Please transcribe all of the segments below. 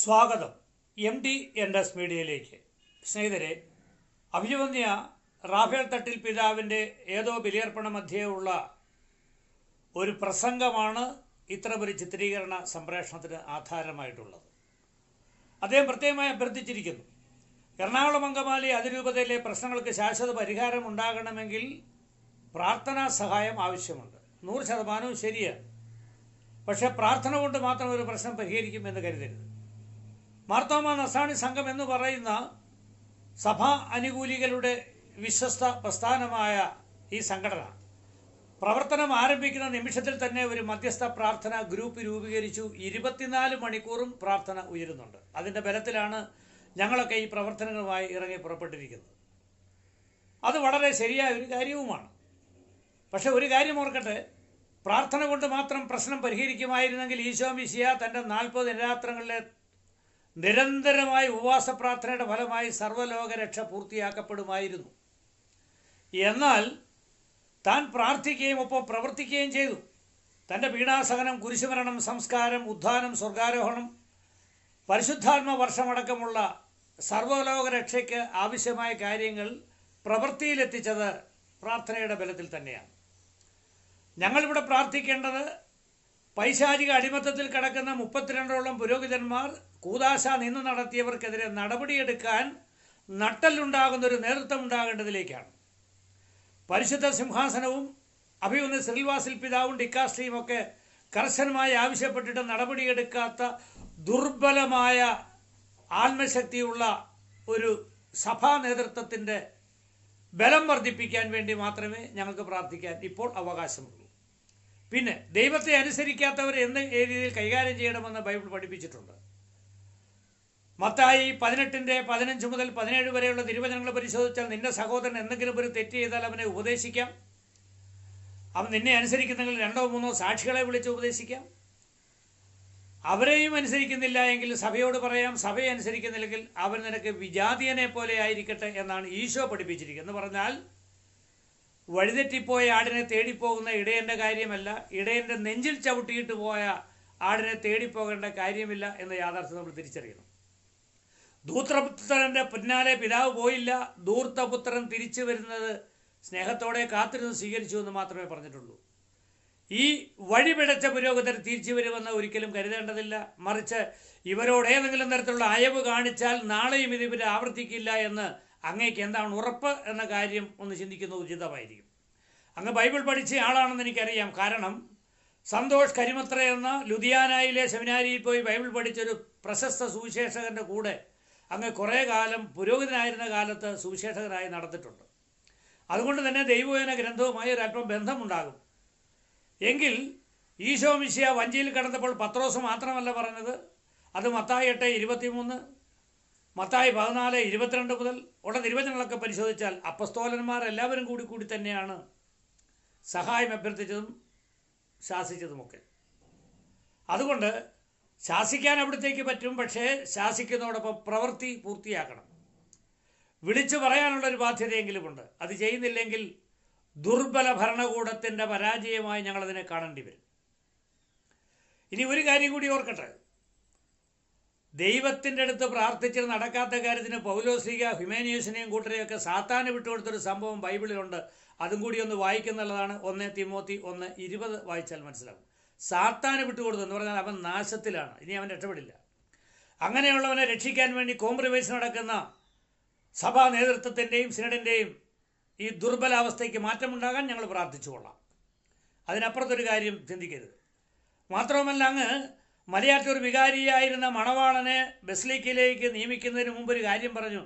സ്വാഗതം. M D N S മീഡിയയിലേക്ക്. സ്നേഹിതരെ അഭിമന്യ റാഫേൽ തട്ടിൽ പിതാവിന്റെ ഏതോ ബലിയർപ്പണ മധ്യേ ഉള്ള ഒരു പ്രസംഗമാണ് ഇത്തരമൊരു ചിത്രീകരണ സംപ്രേഷണത്തിന് ആധാരമായിട്ടുള്ളത്. അദ്ദേഹം പ്രത്യേകമായി അഭ്യർത്ഥിച്ചിരിക്കുന്നു എറണാകുളം അങ്കമാലി അതിരൂപതയിലെ പ്രശ്നങ്ങൾക്ക് ശാശ്വത പരിഹാരം ഉണ്ടാകണമെങ്കിൽ പ്രാർത്ഥനാ സഹായം ആവശ്യമുണ്ട്. നൂറ് ശതമാനവും ശരിയാണ്. പക്ഷേ പ്രാർത്ഥന കൊണ്ട് മാത്രം ഒരു പ്രശ്നം പരിഹരിക്കുമെന്ന് കരുതരുത്. മാർത്തോമ നസാണി സംഘം എന്ന് പറയുന്ന സഭാ അനുകൂലികളുടെ വിശ്വസ്ത പ്രസ്ഥാനമായ ഈ സംഘടന. പ്രവർത്തനം ആരംഭിക്കുന്ന നിമിഷത്തിൽ തന്നെ ഒരു മധ്യസ്ഥ പ്രാർത്ഥന ഗ്രൂപ്പ് രൂപീകരിച്ചു. ഇരുപത്തിനാല് മണിക്കൂറും പ്രാർത്ഥന ഉയരുന്നുണ്ട്. അതിന്റെ ബലത്തിലാണ് ഞങ്ങളൊക്കെ ഈ പ്രവർത്തനങ്ങളുമായി ഇറങ്ങി പുറപ്പെട്ടിരിക്കുന്നത്. അത് വളരെ ശരിയായ ഒരു കാര്യവുമാണ്. പക്ഷെ ഒരു കാര്യം ഓർക്കട്ടെ. പ്രാർത്ഥന കൊണ്ട് മാത്രം പ്രശ്നം പരിഹരിക്കുമായിരുന്നെങ്കിൽ ഈശോ മിശിയ തന്റെ നാൽപ്പത് നിരാത്രങ്ങളിലെ നിരന്തരമായ ഉപവാസ പ്രാർത്ഥനയുടെ ഫലമായി സർവലോക രക്ഷ പൂർത്തിയാക്കപ്പെടുമായിരുന്നു. എന്നാൽ താൻ പ്രാർത്ഥിക്കുകയും ഒപ്പം പ്രവർത്തിക്കുകയും ചെയ്തു. തന്റെ പീഡാസഹനം കുരിശുമരണം സംസ്കാരം ഉദ്ധാനം സ്വർഗാരോഹണം പരിശുദ്ധാത്മ വർഷമടക്കമുള്ള സർവലോക രക്ഷയ്ക്ക് ആവശ്യമായ കാര്യങ്ങൾ പ്രവൃത്തിയിലെത്തിച്ചത് പ്രാർത്ഥനയുടെ ബലത്തിൽ തന്നെയാണ്. ഞങ്ങളിവിടെ പ്രാർത്ഥിക്കേണ്ടത് പൈശാചിക അടിമത്തത്തിൽ കിടക്കുന്ന മുപ്പത്തിരണ്ടോളം പുരോഹിതന്മാർ കൂതാശ നിന്ന് നടത്തിയവർക്കെതിരെ നടപടിയെടുക്കാൻ നട്ടലുണ്ടാകുന്ന ഒരു നേതൃത്വം ഉണ്ടാകേണ്ടതിലേക്കാണ്. പരിശുദ്ധ സിംഹാസനവും അഭിമന്യ ശ്രീൽവാസിൽ പിതാവും ഡിക്കാസ്ട്രിയും ഒക്കെ കർശനമായി ആവശ്യപ്പെട്ടിട്ട് നടപടിയെടുക്കാത്ത ദുർബലമായ ആത്മശക്തിയുള്ള ഒരു സഭാ നേതൃത്വത്തിന്റെ ബലം വർദ്ധിപ്പിക്കാൻ വേണ്ടി മാത്രമേ ഞങ്ങൾക്ക് പ്രാർത്ഥിക്കാൻ ഇപ്പോൾ അവകാശമുള്ളൂ. പിന്നെ ദൈവത്തെ അനുസരിക്കാത്തവർ എന്ത് രീതിയിൽ കൈകാര്യം ചെയ്യണമെന്ന് ബൈബിൾ പഠിപ്പിച്ചിട്ടുണ്ട്. മത്തായി പതിനെട്ടിന്റെ പതിനഞ്ച് മുതൽ പതിനേഴ് വരെയുള്ള തിരുവചനങ്ങൾ പരിശോധിച്ചാൽ നിന്റെ സഹോദരൻ എന്തെങ്കിലും ഒരു തെറ്റ് ചെയ്താൽ അവനെ ഉപദേശിക്കാം. അവൻ നിന്നെ അനുസരിക്കുന്നെങ്കിൽ രണ്ടോ മൂന്നോ സാക്ഷികളെ വിളിച്ച് ഉപദേശിക്കാം. അവരെയും അനുസരിക്കുന്നില്ല എങ്കിൽ സഭയോട് പറയാം സഭയെ അനുസരിക്കുന്നില്ലെങ്കിൽ അവൻ നിനക്ക് വിജാതീയനെ പോലെ ആയിരിക്കട്ടെ എന്നാണ് ഈശോ പഠിപ്പിച്ചിരിക്കുന്നത്. എന്ന് പറഞ്ഞാൽ വഴിതെറ്റിപ്പോയ ആടിനെ തേടിപ്പോകുന്ന ഇടയന്റെ കാര്യമല്ല ഇടയന്റെ നെഞ്ചിൽ ചവിട്ടിയിട്ട് പോയ ആടിനെ തേടിപ്പോകേണ്ട കാര്യമില്ല എന്ന യാഥാർത്ഥ്യം നമ്മൾ തിരിച്ചറിയണം. ദൂത്രപുത്രന്റെ പിന്നാലെ പിതാവ് പോയില്ല ദൂർത്തപുത്രൻ തിരിച്ചു വരുന്നത് സ്നേഹത്തോടെ കാത്തിരുന്ന് സ്വീകരിച്ചു എന്ന് മാത്രമേ പറഞ്ഞിട്ടുള്ളൂ. ഈ വഴിപിടച്ച പുരോഗതർ തിരിച്ചു വരുമെന്ന് ഒരിക്കലും കരുതേണ്ടതില്ല. മറിച്ച് ഇവരോട് ഏതെങ്കിലും തരത്തിലുള്ള അയവ് കാണിച്ചാൽ നാളെയും ഇത് ഇവർ ആവർത്തിക്കില്ല എന്ന് അങ്ങേക്ക് എന്താണ് ഉറപ്പ് എന്ന കാര്യം ഒന്ന് ചിന്തിക്കുന്നത് ഉചിതമായിരിക്കും. അങ്ങ് ബൈബിൾ പഠിച്ച ആളാണെന്ന് എനിക്കറിയാം. കാരണം സന്തോഷ് കരിമത്ര എന്ന ലുധിയാനയിലെ സെമിനാരിയിൽ പോയി ബൈബിൾ പഠിച്ചൊരു പ്രശസ്ത സുവിശേഷകന്റെ കൂടെ അങ്ങ് കുറേ കാലം പുരോഹിതനായിരുന്ന കാലത്ത് സുവിശേഷകരായി നടന്നിട്ടുണ്ട്. അതുകൊണ്ട് തന്നെ ദൈവവേന ഗ്രന്ഥവുമായി ഒരല്പം ബന്ധമുണ്ടാകും. എങ്കിൽ ഈശോ മിശിയ വഞ്ചിയിൽ കിടന്നപ്പോൾ പത്രോസ് മാത്രമല്ല പറഞ്ഞത്? അത് മത്തായി എട്ട് ഇരുപത്തിമൂന്ന് മത്തായി പതിനാല് ഇരുപത്തിരണ്ട് മുതൽ ഉള്ള നിർവചനങ്ങളൊക്കെ പരിശോധിച്ചാൽ അപ്പസ്തോലന്മാർ എല്ലാവരും കൂടി കൂടി തന്നെയാണ് സഹായം അഭ്യർത്ഥിച്ചതും ശാസിച്ചതുമൊക്കെ. അതുകൊണ്ട് ശാസിക്കാൻ അവിടത്തേക്ക് പറ്റും പക്ഷേ ശാസിക്കുന്നതോടൊപ്പം പ്രവൃത്തി പൂർത്തിയാക്കണം. വിളിച്ചു പറയാനുള്ളൊരു ബാധ്യതയെങ്കിലുമുണ്ട്. അത് ചെയ്യുന്നില്ലെങ്കിൽ ദുർബല ഭരണകൂടത്തിന്റെ പരാജയമായി ഞങ്ങളതിനെ കാണേണ്ടി വരും. ഇനി ഒരു കാര്യം കൂടി ഓർക്കട്ടെ. ദൈവത്തിന്റെ അടുത്ത് പ്രാർത്ഥിച്ച് നടക്കാത്ത കാര്യത്തിന് പൗലോസിക ഹ്യൂമാനിയസിനെയും കൂട്ടരെയൊക്കെ സാത്താന് വിട്ടുകൊടുത്തൊരു സംഭവം ബൈബിളിലുണ്ട്. അതും കൂടി ഒന്ന് വായിക്കുന്നുള്ളതാണ്. ഒന്ന് തിമോത്തി ഒന്ന് ഇരുപത് വായിച്ചാൽ മനസ്സിലാകും സാത്താന് വിട്ടുകൊടുത്തു എന്ന് പറഞ്ഞാൽ അവൻ നാശത്തിലാണ്. ഇനി അവൻ രക്ഷപ്പെടില്ല. അങ്ങനെയുള്ളവനെ രക്ഷിക്കാൻ വേണ്ടി കോംപ്രമൈസ് നടക്കുന്ന സഭാ നേതൃത്വത്തിന്റെയും സിനഡിന്റെയും ഈ ദുർബലാവസ്ഥയ്ക്ക് മാറ്റമുണ്ടാകാൻ ഞങ്ങൾ പ്രാർത്ഥിച്ചുകൊള്ളാം. അതിനപ്പുറത്തൊരു കാര്യം ചിന്തിക്കരുത്. മാത്രവുമല്ല അങ്ങ് മലയാറ്റൂർ വികാരിയായിരുന്ന മണവാളനെ ബസ്ലിക്കിലേക്ക് നിയമിക്കുന്നതിന് മുമ്പ് ഒരു കാര്യം പറഞ്ഞു.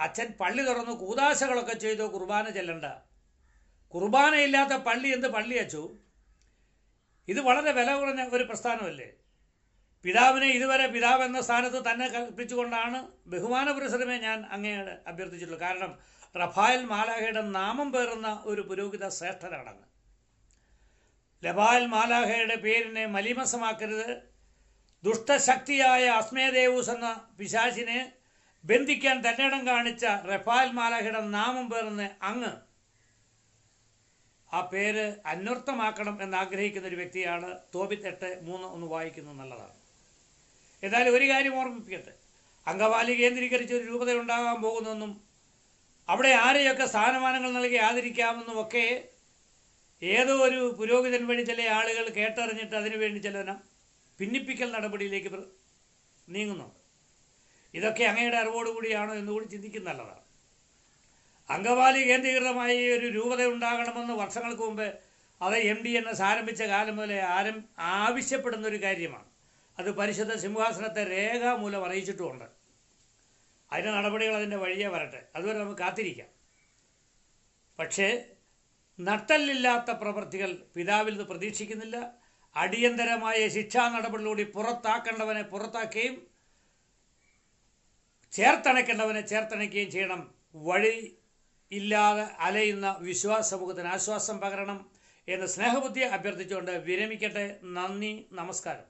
അച്ഛൻ പള്ളി തുറന്ന് കൂതാശകളൊക്കെ ചെയ്തു കുർബാന ചെല്ലണ്ട. കുർബാനയില്ലാത്ത പള്ളി എന്ത് പള്ളി അച്ചു? ഇത് വളരെ വില കുറഞ്ഞ ഒരു പ്രസ്ഥാനമല്ലേ? പിതാവിനെ ഇതുവരെ പിതാവ് എന്ന സ്ഥാനത്ത് തന്നെ കൽപ്പിച്ചുകൊണ്ടാണ് ബഹുമാന പുരസരമേ ഞാൻ അങ്ങയോട് അഭ്യർത്ഥിച്ചിട്ടുള്ളൂ. കാരണം റഫായൽ മാലാഹയുടെ നാമം പേറുന്ന ഒരു പുരോഹിത ശ്രേഷ്ഠരാണങ്ങ് ലബായൽ മാലാഹയുടെ പേരിനെ മലിമസമാക്കരുത് ദുഷ്ടശക്തിയായ അസ്മേദേവൂസ് എന്ന പിശാചിനെ ബന്ധിക്കാൻ തന്നിടം കാണിച്ച റഫാൽ മാലാഹയുടെ നാമം പേർന്ന് അങ്ങ് ആ പേര് അന്വർത്ഥമാക്കണം എന്നാഗ്രഹിക്കുന്ന ഒരു വ്യക്തിയാണ് തോബിത്ത് എട്ട് മൂന്ന് ഒന്ന് വായിക്കുന്നത് നല്ലതാണ് എന്നാലും ഒരു കാര്യം ഓർമ്മിപ്പിക്കട്ടെ. അംഗവാലി കേന്ദ്രീകരിച്ച് ഒരു രൂപത ഉണ്ടാകാൻ പോകുന്നെന്നും അവിടെ ആരെയൊക്കെ സ്ഥാനമാനങ്ങൾ നൽകി ആദരിക്കാമെന്നും ഒക്കെ ഏതോ ഒരു പുരോഹിതൻ വഴി ചില ആളുകൾ കേട്ടറിഞ്ഞിട്ട് അതിനുവേണ്ടി ചില ഭിന്നിപ്പിക്കൽ നടപടിയിലേക്ക് നീങ്ങുന്നുണ്ട് ഇതൊക്കെ അങ്ങയുടെ അറിവോടുകൂടിയാണോ എന്നുകൂടി ചിന്തിക്കുന്ന നല്ലതാണ്. അങ്കവാലി കേന്ദ്രീകൃതമായി ഒരു രൂപത ഉണ്ടാകണമെന്ന് വർഷങ്ങൾക്ക് മുമ്പ് അത് എം ഡി എൻ എസ് ആരംഭിച്ച കാലം മുതലേ ആരം ആവശ്യപ്പെടുന്ന ഒരു കാര്യമാണ്. അത് പരിശുദ്ധ സിംഹാസനത്തെ രേഖാമൂലം അറിയിച്ചിട്ടുമുണ്ട്. അതിന്റെ നടപടികൾ അതിന്റെ വഴിയേ വരട്ടെ. അതുവരെ നമുക്ക് കാത്തിരിക്കാം. പക്ഷേ നട്ടല്ലില്ലാത്ത പ്രവൃത്തികൾ പിതാവിൽ നിന്ന് പ്രതീക്ഷിക്കുന്നില്ല. അടിയന്തരമായ ശിക്ഷാ നടപടിയിലൂടെ പുറത്താക്കേണ്ടവനെ പുറത്താക്കുകയും ചേർത്തണയ്ക്കേണ്ടവനെ ചേർത്തണയ്ക്കുകയും ചെയ്യണം. വഴി ഇല്ലാതെ അലയുന്ന വിശ്വാസ സമൂഹത്തിന് ആശ്വാസം പകരണം എന്ന് സ്നേഹബുദ്ധി അഭ്യർത്ഥിച്ചുകൊണ്ട് വിരമിക്കട്ടെ. നന്ദി നമസ്കാരം.